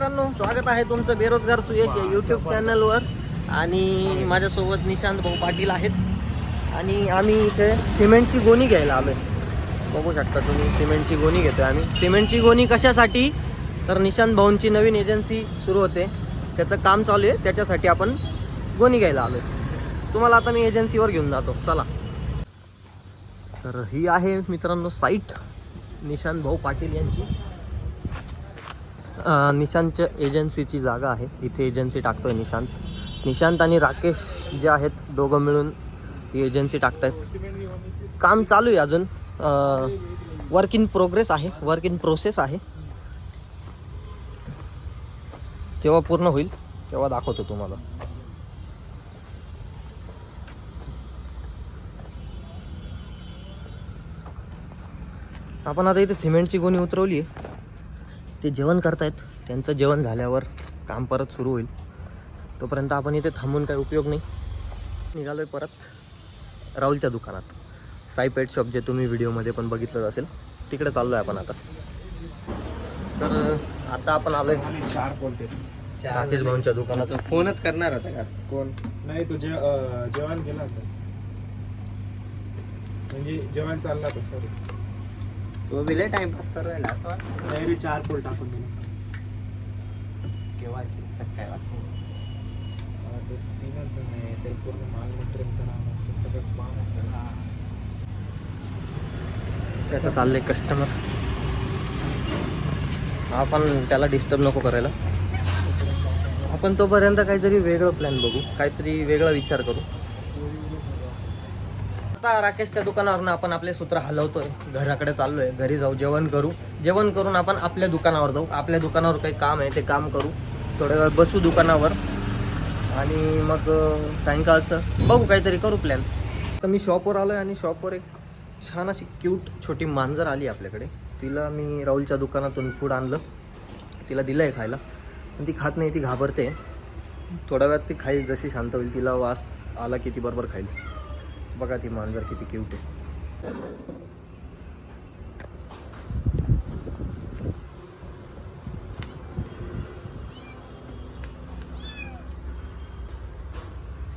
मित्रांनो स्वागत आहे तुमचं बेरोजगार सुयश या यूट्यूब चॅनलवर आणि माझ्यासोबत निशांत भाऊ पाटील आहेत. आणि आम्ही इथे सिमेंटची गोणी घ्यायला आलोय. बघू शकता तुम्ही सिमेंटची गोणी घेतोय आम्ही. सिमेंटची गोणी कशासाठी? तर निशांत भाऊंची नवीन एजन्सी सुरू होते. त्याचं काम चालू आहे. त्याच्यासाठी आपण गोणी घ्यायला आलोय. तुम्हाला आता मी एजन्सीवर घेऊन जातो. चला. तर ही आहे मित्रांनो साईट निशांत भाऊ पाटील यांची. निशांतच्या एजन्सीची जागा आहे. इथे एजन्सी टाकतो आहे निशांत. निशांत आणि राकेश जे आहेत दोघं मिळून ही एजन्सी टाकतायत. काम चालू आहे अजून. वर्क इन प्रोग्रेस आहे. वर्क इन प्रोसेस आहे. केव्हा पूर्ण होईल. तेव्हा दाखवतो तुम्हाला. आपण आता इथे सिमेंटची गोणी उतरवली आहे. ते जेवण करतायत. त्यांचं जेवण झाल्यावर काम परत सुरू होईल. तोपर्यंत आपण इथे थांबून काही उपयोग नाही. निघालोय परत राहुलच्या दुकानात. साई पेट शॉप जे तुम्ही व्हिडिओमध्ये पण बघितलं असेल तिकडे चाललो आहे आपण आता. तर आता आपण आलोय चार कोणते राकेश भाऊंच्या दुकानात. फोनच करणार होता का? कोण? नाही तो जे जेवण केलं होतं. म्हणजे जेवण चाललं होतं सॉरी तो बिले टाइमपास करू राहिला असं वाटतं. नाही रे चार पोल टाकून दिलं केव्हाची? सकाळी वाजता. अं, ते तीनच आहे ते पूर्ण माल मटेरियल करावं ते सगळं स्पाम त्याचं चाललंय कस्टमर आपण त्याला डिस्टर्ब नको करायला. आपण तोपर्यंत काहीतरी वेगळं प्लॅन बघू काहीतरी वेगळा विचार करू. आता राकेशच्या दुकानावरून आपण आपले सूत्र हलवतोय. घराकडे चाललोय. घरी जाऊ जेवण करू. जेवण करून आपण आपल्या दुकानावर जाऊ. आपल्या दुकानावर काही काम आहे ते काम करू. थोड्या वेळ बसू दुकानावर. आणि मग सायंकाळचं बघू काहीतरी करू प्लॅन तर मी शॉपवर आलोय आणि शॉपवर एक छान अशी क्यूट छोटी मांजर आली आपल्याकडे. तिला मी राहुलच्या दुकानातून फूड आणलं. तिला दिलं आहे खायला. पण ती खात नाही ती घाबरते. थोड्या वेळात ती खाईल जशी शांत होईल तिला वास आला की ती बरोबर खाईल. बघा ती मांजर किती क्यूट आहे.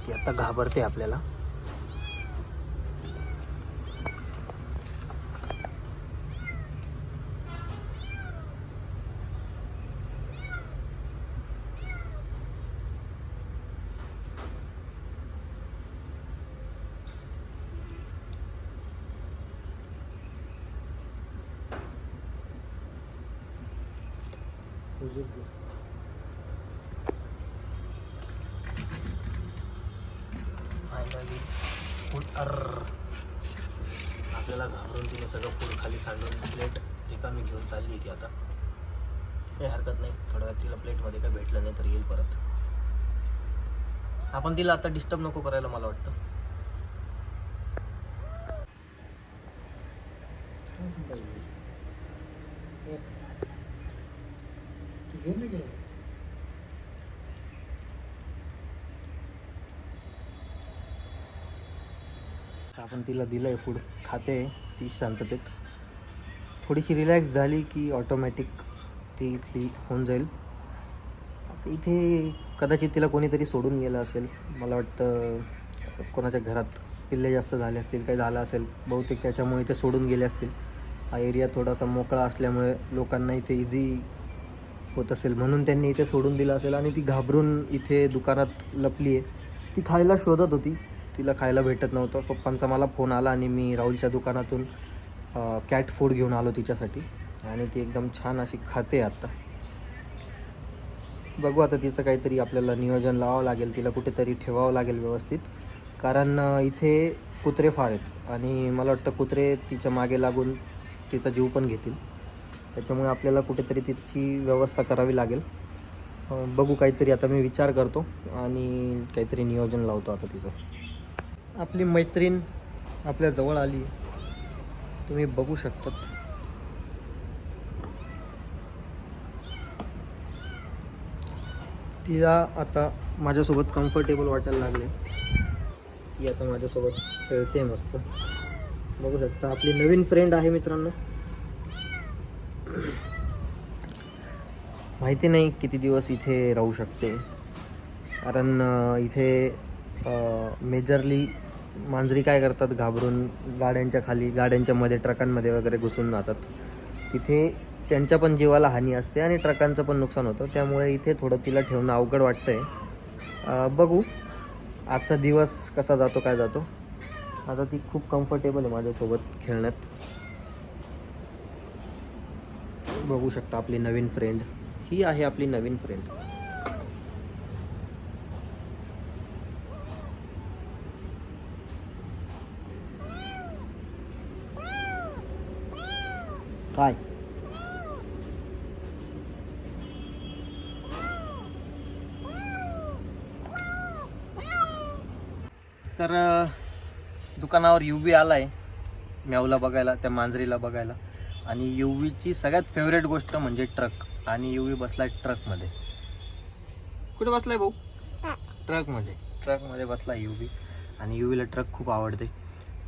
ती आता घाबरते आपल्याला. फायनली फूड अर आपल्याला घाबरून तिने सगळं फूड खाली सांडून प्लेट रिकामी घेऊन चालली ती आता. काही हरकत नाही. थोड्या वेळात तिला प्लेटमध्ये काय भेटलं नाही तर येईल परत. आपण तिला आता डिस्टर्ब नको करायला मला वाटतं. तर आपण तिला दिलं आहे फूड खाते ती शांततेत. थोडीशी रिलॅक्स झाली की ऑटोमॅटिक ती इथली होऊन जाईल. इथे कदाचित तिला कोणीतरी सोडून गेलं असेल. मला वाटतं कोणाच्या घरात पिल्ले जास्त झाले असतील काही झालं असेल बहुतेक त्याच्यामुळे ते सोडून गेले असतील. हा एरिया थोडासा मोकळा असल्यामुळे लोकांना इथे इझी होत असेल. म्हणून त्यांनी इथे सोडून दिलं असेल आणि ती घाबरून इथे दुकानात लपली आहे ती खायला शोधत होती. तिला खायला भेटत नव्हतं. पप्पांचा मला फोन आला आणि मी राहुलच्या दुकानातून कॅट फूड घेऊन आलो तिच्यासाठी. आणि ती एकदम छान अशी खाते आत्ता बघू आता तिचं काहीतरी आपल्याला नियोजन लावावं लागेल. तिला कुठेतरी ठेवावं लागेल व्यवस्थित. कारण इथे कुत्रे फार आहेत. आणि मला वाटतं कुत्रे तिच्यामागे लागून तिचा जीव पण घेतील. त्याच्यामुळे आपल्याला कुठेतरी तिची व्यवस्था करावी लागेल. बघू काहीतरी आता मी विचार करतो आणि काहीतरी नियोजन लावतो आता तिचं. आपली मैत्रीण आपल्या जवळ आली तुम्ही बघू शकतात. तिला आता माझ्यासोबत कम्फर्टेबल वाटायला लागले ती आता माझ्यासोबत खेळते मस्त. बघू शकता आपली नवीन फ्रेंड आहे मित्रांनो. माहिती नाही किती दिवस इथे राहू शकते. कारण इथे मेजरली मांजरी काय करतात? घाबरून गाड्यांच्या खाली गाड्यांच्या मध्ये ट्रकांमध्ये वगैरे घुसून जातात. तिथे त्यांच्या पण जीवाला हानी असते आणि ट्रकांचं पण नुकसान होतं. त्यामुळे इथे थोडं तिला ठेवणं अवघड वाटतंय. बघू. आजचा दिवस कसा जातो काय जातो. आता ती खूप कम्फर्टेबल आहे माझ्यासोबत खेळण्यात. बघू शकता आपली नवीन फ्रेंड ही आहे आपली नवीन फ्रेंड काय? तर दुकानावर यू व्ही आला आहे म्यावला बघायला त्या मांजरीला बघायला. आणि यू व्हीची सगळ्यात फेवरेट गोष्ट म्हणजे ट्रक आणि यू व्ही बसलाय ट्रकमध्ये. कुठे बसलाय भाऊ? ट्रकमध्ये. ट्रकमध्ये बसला यू व्ही आणि यू व्हीला ट्रक खूप आवडते.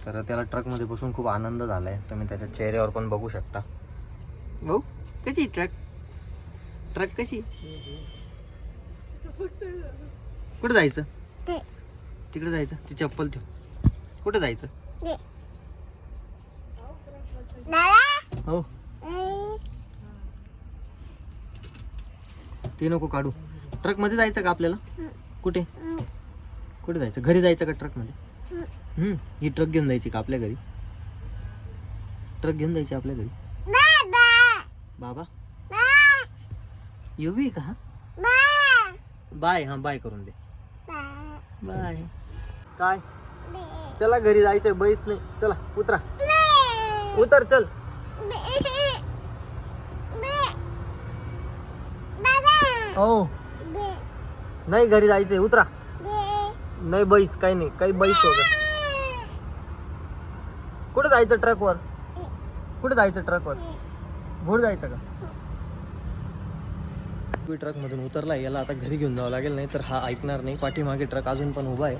तर त्याला ट्रकमध्ये बसून खूप आनंद झाला आहे तुम्ही त्याच्या चेहऱ्यावर पण बघू शकता. भाऊ कशी ट्रक? ट्रक कशी? कुठे जायचं? तिकडे जायचं? ती चप्पल ठेव. कुठे जायचं? हो. ते नको काढू. ट्रकमध्ये जायचं का आपल्याला? कुठे? कुठे जायचं? घरी जायचं का ट्रकमध्ये हम्म ही ट्रक घेऊन जायची का आपल्या घरी? ट्रक घेऊन जायची आपल्या घरी? बाबा? येऊ का? बाय हा बाय करून दे. बाय. काय? चला घरी जायचं बैस नाही. चला उतरा. उतर चल. हो नाही घरी जायचंय. उतरा. नाही बैस. काही नाही. काही बैस वगैरे. कुठे जायचं ट्रकवर कुठे जायचं ट्रकवर भोर जायचं का? ट्रक मधून उतरला याला आता घरी घेऊन जावं लागेल. नाही तर हा ऐकणार नाही. पाठीमागे ट्रक अजून पण उभा आहे.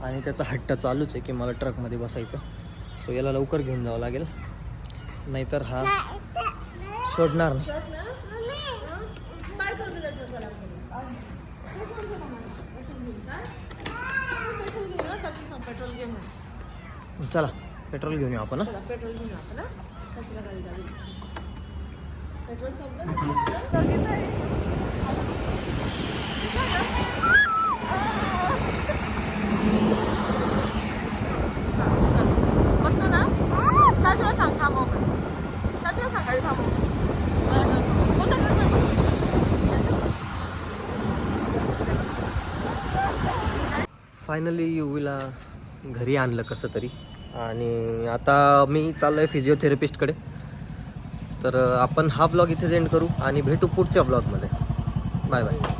आणि त्याचा हट्ट चालूच आहे की मला ट्रकमध्ये बसायचं. सो याला लवकर घेऊन जावं लागेल. नाहीतर हा सोडणार नाही. पेट्रोल घे म्हणे. चला पेट्रोल घेऊन येऊ आपण हं? चला, पेट्रोल घेऊन आपण पेट्रोल संपलं ना? तर किती आहे? हा, चल. बसतो ना चाचूला सांग थांबव म्हणून. चाचूला सांग गाडी थांबव मला ट्रक- कोणत्या ट्रकमध्ये बसू? त्याच्यात? फायनली युवीला घरी आणलं कसं तरी. आणि आता मी चाललो आहे फिजिओथेरपिस्टकडे तर आपण हा ब्लॉग इथेच एंड करू आणि भेटू पुढच्या ब्लॉगमध्ये बाय बाय